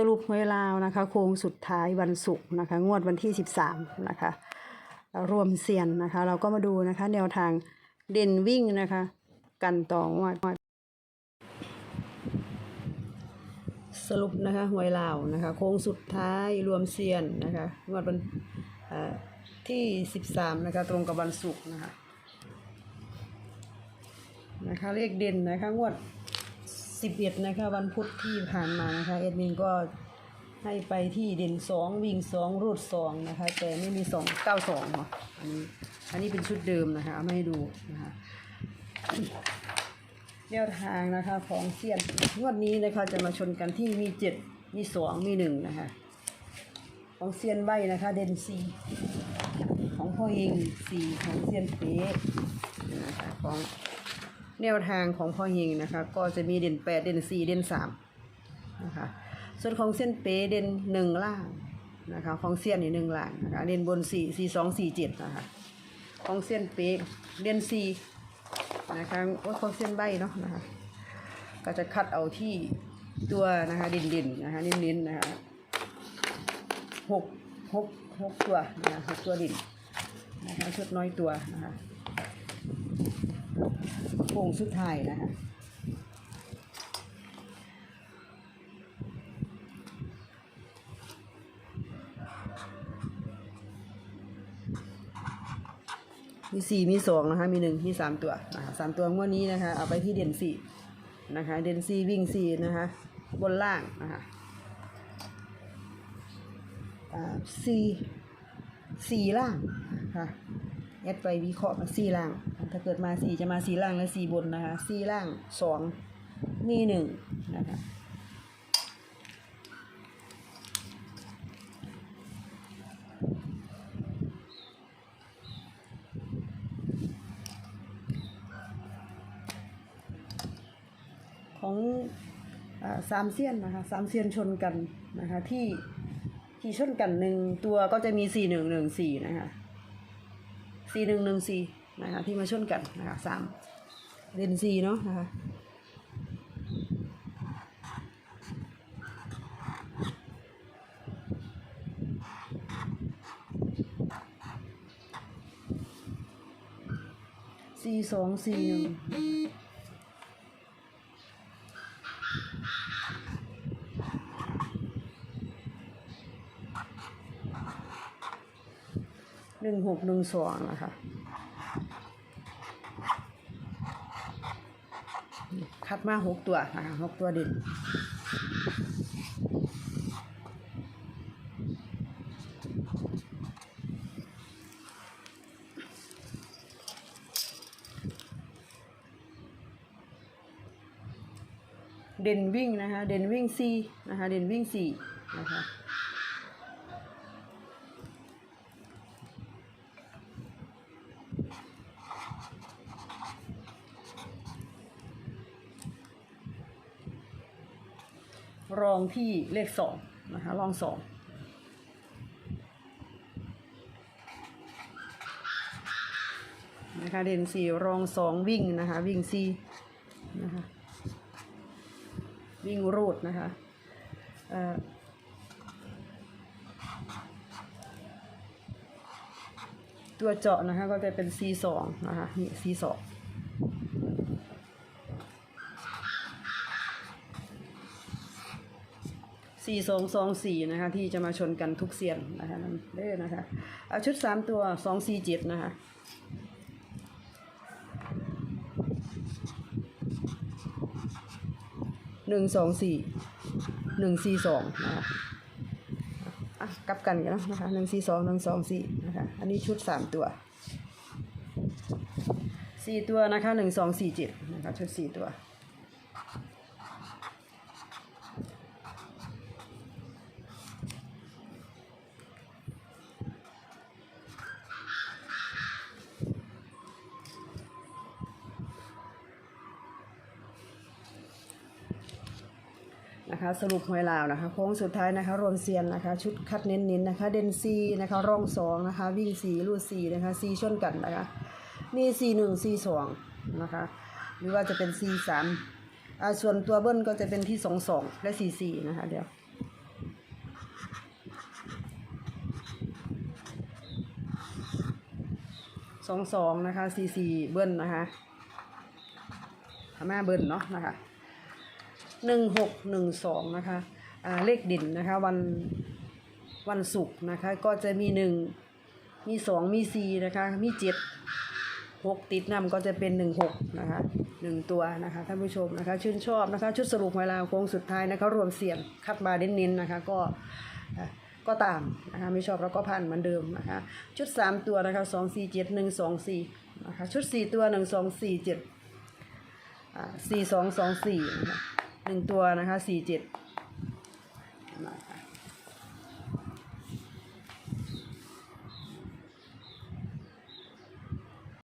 สรุปหวยลาวนะคะ โค้งสุดท้ายวันศุกร์นะคะ งวดวันที่ 13 นะคะ รวมเซียนนะคะ เราก็มาดูนะคะ แนวทางเด่นวิ่งนะคะ กันต่องวดสรุปนะคะหวยลาวนะคะ โค้งสุดท้ายรวมเซียนนะคะงวดวันเอ่อที่ 13 นะคะ ตรงกับวันศุกร์นะคะนะคะเลขเด่นนะคะงวด 11 นะคะ วันพุธที่ผ่านมานะคะเอ็ดมินก็ให้ไปที่เด่น2วิ่ง2รูด2นะคะ แต่ไม่มี2 9 2เนาะอันนี้อันนี้เป็นชุดเดิมนะคะเอามาให้ดูนะคะแนวทางนะคะของเซียนงวดนี้นะคะจะมาชนกันที่มี7มี2มี1นะคะ ของเซียนใบนะคะ เด่น4ของพ่อเฮง4ของเซียนเป๊ะนะคะของ แนวทางของพ่อเฮงนะคะ ก็จะมีเด่นแปดเด่นสี่เด่นสามนะคะ ส่วนของเส้นเป๊เด่นหนึ่งล่างนะคะ ของเส้นนี่หนึ่งล่างนะคะเด่นบนสี่สี่สองสี่เจ็ดนะคะของเส้นเป๊เด่นสี่นะคะว่าของเส้นใบเนาะนะคะ ก็จะคัดเอาที่ตัวนะคะเด่นเด่นๆนะคะเน้นๆนะคะหกหกหกตัวนะคะหกตัวเด่นนะคะชุดน้อยตัวนะคะ โค้งสุดท้ายนะคะมีสี่มีสองนะคะ มีหนึ่งมีสามตัวนะคะสามตัวงวดนี้นะคะ เอาไปที่เด่นสี่นะคะ เด่นสี่วิ่งสี่นะคะ บนล่างนะคะสี่สี่ล่างค่ะแอดไปวิเคราะห์มาสี่ล่าง ถ้าเกิดมาสี่จะมาสี่ล่างและสี่บนนะคะสี่ล่างสองมีหนึ่งนะคะของอาสามเซียนนะคะสามเซียนชนกันนะคะที่ที่ชนกันหนึ่งตัวก็จะมีสี่หนึ่งหนึ่งสี่นะคะสี่หนึ่งหนึ่งสี่ นะคะที่มาชนกันนะคะสามเด่นสี่เนาะนะคะสี่สองสี่หนึ่งหนึ่งหกหนึ่งสองนะคะ คัดมาหกตัวนะคะหกตัวเด่นเด่นวิ่งนะคะ เด่นวิ่งสี่นะคะ เด่นวิ่งสี่นะคะ รองที่เลขสองนะคะรองสองนะคะเด่นสี่รองสองวิ่งนะคะ วิ่งสี่นะคะวิ่งรูดนะคะเอ่อตัวเจาะนะคะก็จะเป็น C สองนะคะนี่ C สี่สองสองสี่นะคะที่จะมาชนกันทุกเสียนนะคะนั่นเด้อนะคะเอาชุดสามตัวสองสี่เจ็ดนะคะหนึ่งสองสี่หนึ่งสี่สองนะคะอะกลับกันกันนะคะหนึ่งสี่สองหนึ่งสองสี่นะคะอันนี้ชุดสามตัวสี่ตัวนะคะหนึ่งสองสี่เจ็ดนะคะชุดสี่ตัว คะสรุปหวยลาวนะคะโค้งสุดท้ายนะคะรวมเซียนนะคะ ชุดคัดเน้นๆนนะคะ เดนซีนะคะร่องสองนะคะ วิ่งสีลูดสีนะคะซีช่นกันนะคะมีซีหนึ่งซีสองนะคะหรือว่าจะเป็นซีสามส่วนตัวเบิ้ลก็จะเป็นที่สองสองและสี่สี่นะคะเดี๋ยวสองสองนะคะสี่สี่เบิ้ลนะคะอาม่เบิ้ลเนาะนะคะ หนึ่งหกหนึ่งสองนะคะอ่าเลขด่นนะคะวันวันศุกร์นะคะก็จะมีหนึ่งมีสองมีสี่นะคะ มีเจ็ดหกติดนำก็จะเป็นหนึ่งหกนะคะหนึ่งตัวนะคะท่านผู้ชมนะคะ ชื่นชอบนะคะ ชุดสรุปเวลาโค้งสุดท้ายนะคะ รวมเสี่ยงคัดมาเน้นๆนะคะก็ก็ตามนะคะไม่ชอบเราก็ผ่านเหมือนเดิมนะคะ ชุดสามตัวนะคะสองสี่เจ็ดหนึ่งสองสี่นะคะชุดสี่ตัวหนึ่งสองสี่เจ็ดสี่สองสองสี่นะคะ หนึ่งตัวนะคะสี่เจ็ด